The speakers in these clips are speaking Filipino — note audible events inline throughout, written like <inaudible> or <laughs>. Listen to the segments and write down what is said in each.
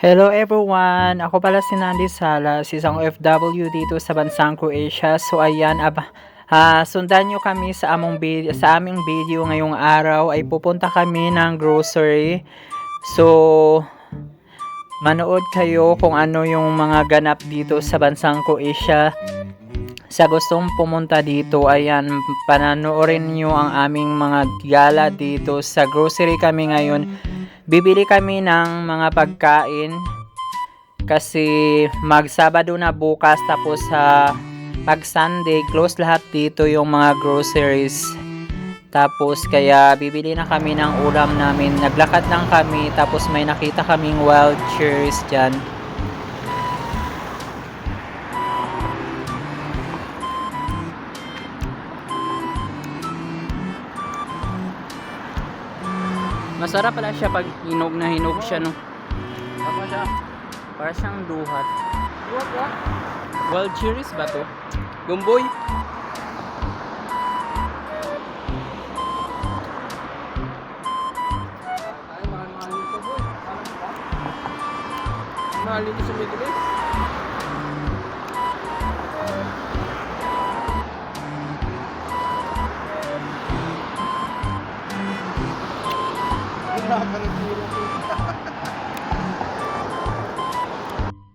Hello everyone! Ako pala si Nandi Salas, isang OFW dito sa bansang Croatia. So ayan, ab ah, sundan nyo kami sa, among video, sa aming video ngayong araw ay pupunta kami ng grocery. So, manood kayo kung ano yung mga ganap dito sa bansang Croatia. Sa gustong pumunta dito, ayan, pananoorin nyo ang aming mga gala dito. Sa grocery kami ngayon. Bibili kami ng mga pagkain kasi magsabado na bukas tapos sa pag Sunday close lahat dito yung mga groceries. Tapos kaya bibili na kami ng ulam namin. Naglakad lang kami tapos may nakita kaming wild cherries dyan. Masarap pala siya pag hinog na hinog siya no. Siya? Para siyang duhat. What, what? Wild cherries ba to? Gumboy? Ba? Mahal nito sa Middle East.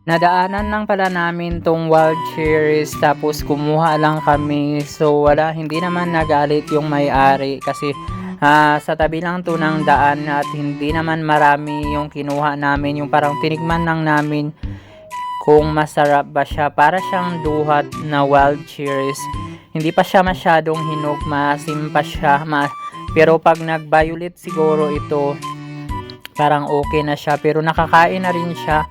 Nadaanan lang pala namin tong wild cherries tapos kumuha lang kami. So wala, hindi naman nagalit yung may-ari kasi ah, sa tabi lang to ng daan at hindi naman marami yung kinuha namin. Yung parang tinigman lang namin kung masarap ba siya. Para siyang duhat na wild cherries. Hindi pa siya masyadong hinog, maasim pa siya. Ma pero pag nag-violet siguro ito, parang okay na siya. Pero nakakain na rin siya.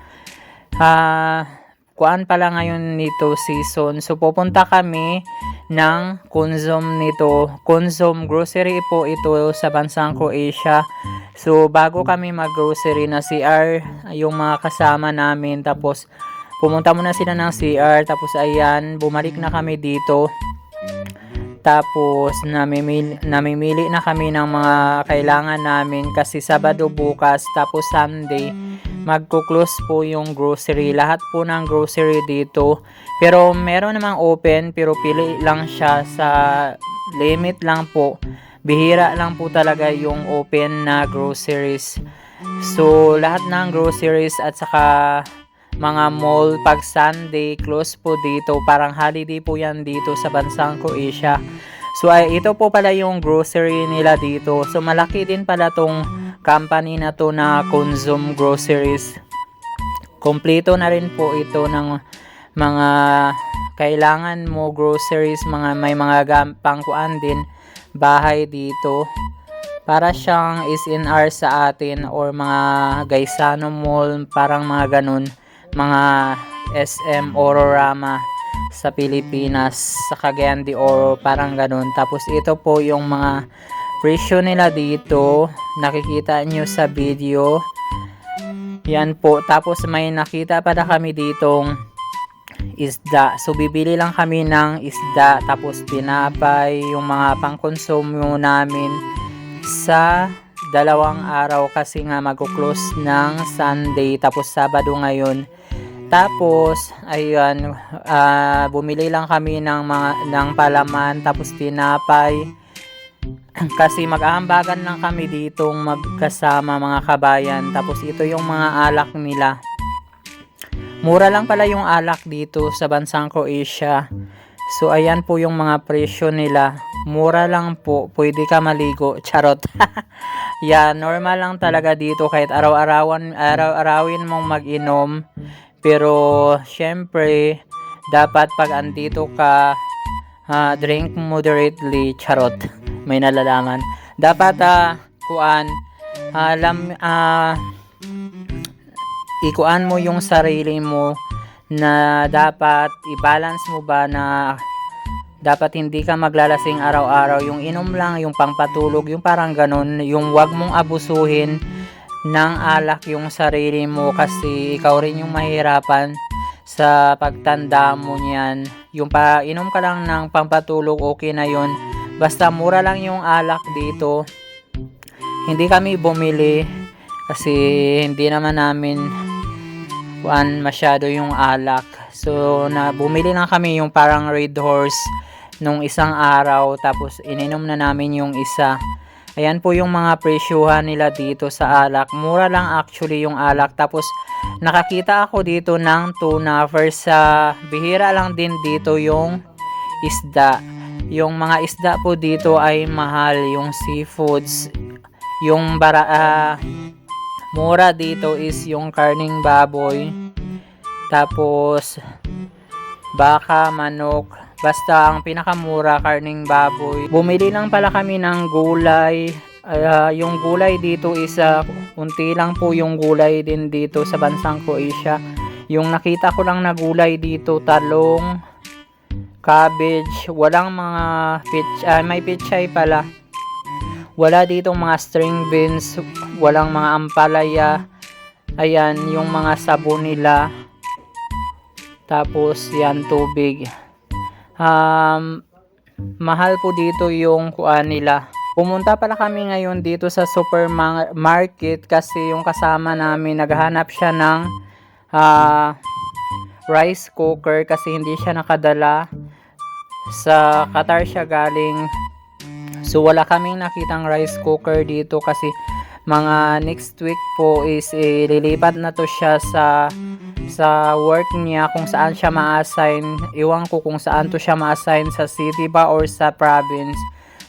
Ah, kuan pala ngayon nito season. So pupunta kami ng Konzum nito. Konzum grocery po ito sa bansang Croatia. So bago kami mag-grocery na CR, yung mga kasama namin tapos pumunta muna sila ng CR tapos ayan, bumalik na kami dito. Tapos namimili, namimili na kami ng mga kailangan namin kasi Sabado bukas tapos Sunday magko-close po yung grocery. Lahat po ng grocery dito. Pero meron namang open pero pili lang siya sa limit lang po. Bihira lang po talaga yung open na groceries. So lahat ng groceries at saka mga mall pag Sunday close po dito. Parang holiday po yan dito sa bansang Croatia. So ay ito po pala yung grocery nila dito. So malaki din pala tong company na to na Consum Groceries. Kompleto na rin po ito ng mga kailangan mo groceries, mga may mga pangkuan din bahay dito. Para siyang SNR sa atin or mga Gaisano Mall, parang mga ganun, mga SM Ororama sa Pilipinas, sa Cagayan de Oro, parang ganun. Tapos ito po yung mga presyo nila dito. Nakikita nyo sa video. Yan po. Tapos may nakita para kami ditong isda. So bibili lang kami ng isda. Tapos tinapay yung mga pangkonsumo namin sa dalawang araw kasi nga magko-close ng Sunday. Tapos Sabado ngayon tapos ayun ah, bumili lang kami ng mga ng palaman tapos tinapay. <clears throat> Kasi mag-aambagan lang kami ditong magkasama mga kabayan. Tapos ito yung mga alak nila. Mura lang pala yung alak dito sa bansang Croatia. So ayan po yung mga presyo nila. Mura lang po. Pwede ka maligo. <laughs> Charot. <laughs> Yeah normal lang talaga dito. Kahit araw-arawan araw-arawin mong mag-inom pero syempre dapat pag andito ka ah, drink moderately charot may nalalaman. Dapat ah kuan alam ah ikuan mo yung sarili mo na dapat i-balance mo ba na dapat hindi ka maglalasing araw-araw yung inom lang yung pangpatulog yung parang ganun yung wag mong abusuhin ng alak yung sarili mo kasi ikaw rin yung mahirapan sa pagtanda mo niyan yung pa inom ka lang ng pampatulog okay na yon Basta mura lang yung alak dito. Hindi kami bumili kasi hindi naman namin kuan masyado yung alak. So na bumili lang kami yung parang red horse nung isang araw tapos ininom na namin yung isa. Ayan po yung mga presyuhan nila dito sa alak. Mura lang actually yung alak. Tapos nakakita ako dito ng tuna. Sa bihira lang din dito yung isda. Yung mga isda po dito ay mahal. Yung seafoods. Yung bara, ah, mura dito is yung karning baboy. Tapos baka, manok, basta ang pinakamura karning baboy. Bumili lang pala kami ng gulay. Ah, yung gulay dito is ah, unti lang po yung gulay din dito sa bansang Croatia. Yung nakita ko lang na gulay dito, talong, cabbage, walang mga pitch, ah, may pichay pala. Wala dito mga string beans, walang mga ampalaya. Ayan, yung mga sabon nila. Tapos yan tubig. Um, mahal po dito yung kuan nila. Pumunta pala kami ngayon dito sa supermarket kasi yung kasama namin naghahanap siya ng ah, rice cooker kasi hindi siya nakadala. Sa Qatar siya galing. So wala kaming nakitang rice cooker dito kasi mga next week po is eh, lilipat na to siya sa sa work niya kung saan siya ma-assign. Iwan ko kung saan to siya ma-assign sa city ba or sa province.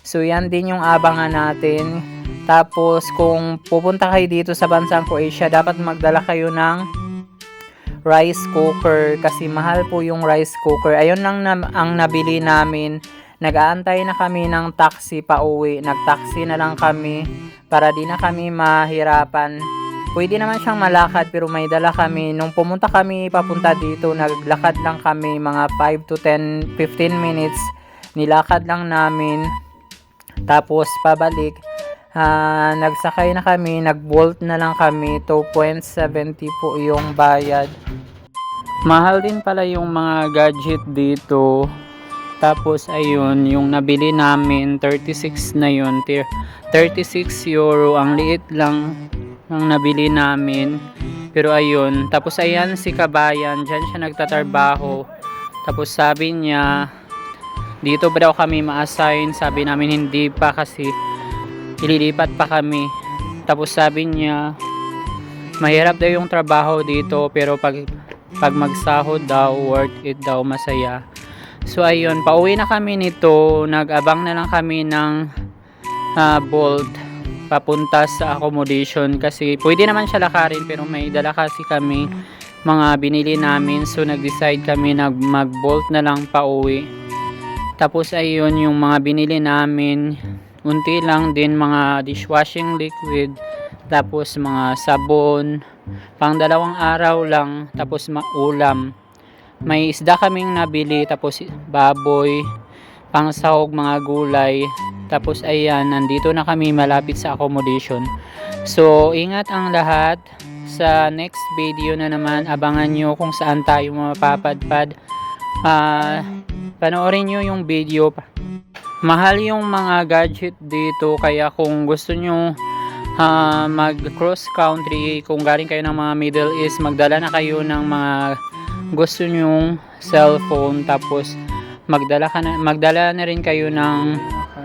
So yan din yung abangan natin. Tapos kung pupunta kayo dito sa bansang Croatia, dapat magdala kayo ng rice cooker kasi mahal po yung rice cooker. Ayun lang na, ang nabili namin. Nag-aantay na kami ng taxi pa uwi. Nag-taxi na lang kami para di na kami mahirapan. Pwede naman siyang malakad pero may dala kami. Nung pumunta kami papunta dito, naglakad lang kami mga 5 to 10, 15 minutes. Nilakad lang namin. Tapos pabalik, ah, nagsakay na kami, nag-bolt na lang kami. 2.70 po yung bayad. Mahal din pala yung mga gadget dito. Tapos ayun, yung nabili namin 36 na yun. Tir- 36 euro, ang liit lang ng nabili namin. Pero ayun, tapos ayan si Kabayan, dyan siya nagtatrabaho. Tapos sabi niya, dito ba daw kami ma-assign? Sabi namin hindi pa kasi ililipat pa kami. Tapos sabi niya, mahirap daw yung trabaho dito pero pag pag magsahod daw, worth it daw, masaya. So ayun, pauwi na kami nito, nag-abang na lang kami ng ah, Bolt papunta sa accommodation kasi pwede naman siya lakarin pero may dala kasi kami mga binili namin. So nag-decide kami nag mag-bolt na lang pauwi. Tapos ayun yung mga binili namin unti lang din mga dishwashing liquid tapos mga sabon pang dalawang araw lang tapos maulam. May isda kaming nabili tapos baboy pang sahog mga gulay tapos ayan nandito na kami malapit sa accommodation. So ingat ang lahat. Sa next video na naman abangan nyo kung saan tayo mapapadpad. Ah, panoorin nyo yung video. Mahal yung mga gadget dito kaya kung gusto nyo ah, mag cross country kung galing kayo ng mga Middle East magdala na kayo ng mga gusto nyong cellphone. Tapos magdala ka na, magdala na rin kayo ng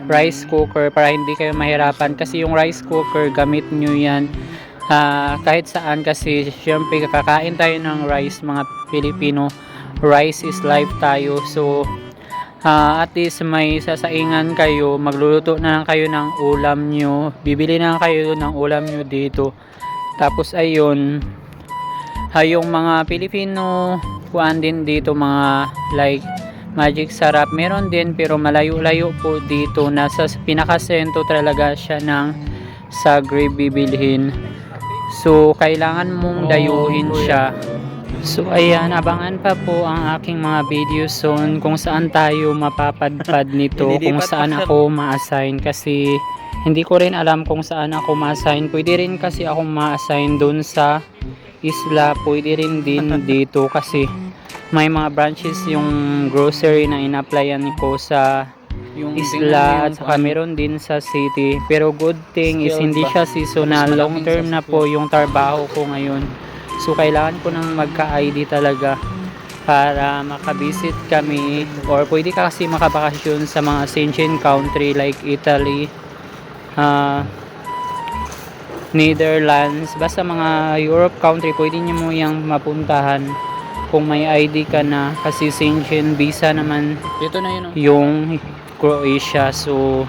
rice cooker para hindi kayo mahirapan. Kasi yung rice cooker gamit nyo yan. Ah, kahit saan kasi syempre kakain tayo ng rice mga Pilipino. Rice is life tayo. So Ah, at least may sasaingan kayo, magluluto na lang kayo ng ulam nyo, bibili na lang kayo ng ulam nyo dito. Tapos ayun, ay yung mga Pilipino, kuan din dito mga like Magic Sarap. Meron din pero malayo-layo po dito. Nasa pinakasento talaga siya ng Sagre bibilhin. So, kailangan mong dayuhin siya. So ayan, abangan pa po ang aking mga video soon kung saan tayo mapapadpad <laughs> nito, kung saan ako ma-assign kasi hindi ko rin alam kung saan ako ma-assign. Pwede rin kasi ako ma-assign doon sa isla, pwede rin din <laughs> dito kasi may mga branches yung grocery na in-applyan ko sa Yung isla at saka meron din sa city. Pero good thing is hindi siya seasonal. Long term na po yung trabaho ko ngayon. So, kailangan ko nang magka-ID talaga para makabisit kami or pwede ka kasi makabakasyon sa mga Schengen country like Italy, ah, Netherlands, basta mga Europe country, pwede niyo mo yung mapuntahan kung may ID ka na kasi Schengen visa naman Dito na yun oh. yung Croatia. So,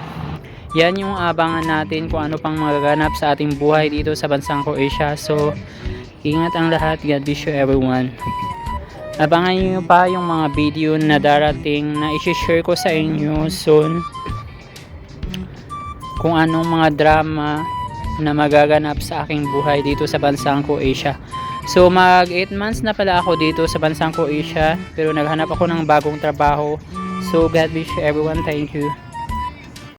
yan yung abangan natin kung ano pang magaganap sa ating buhay dito sa bansang Croatia. So, ingat ang lahat. God bless you everyone. Abangan nyo pa yung mga video na darating na isi-share ko sa inyo soon. Kung anong mga drama na magaganap sa aking buhay dito sa bansang Croatia. So mag 8 months na pala ako dito sa bansang Croatia pero naghanap ako ng bagong trabaho. So God bless everyone. Thank you.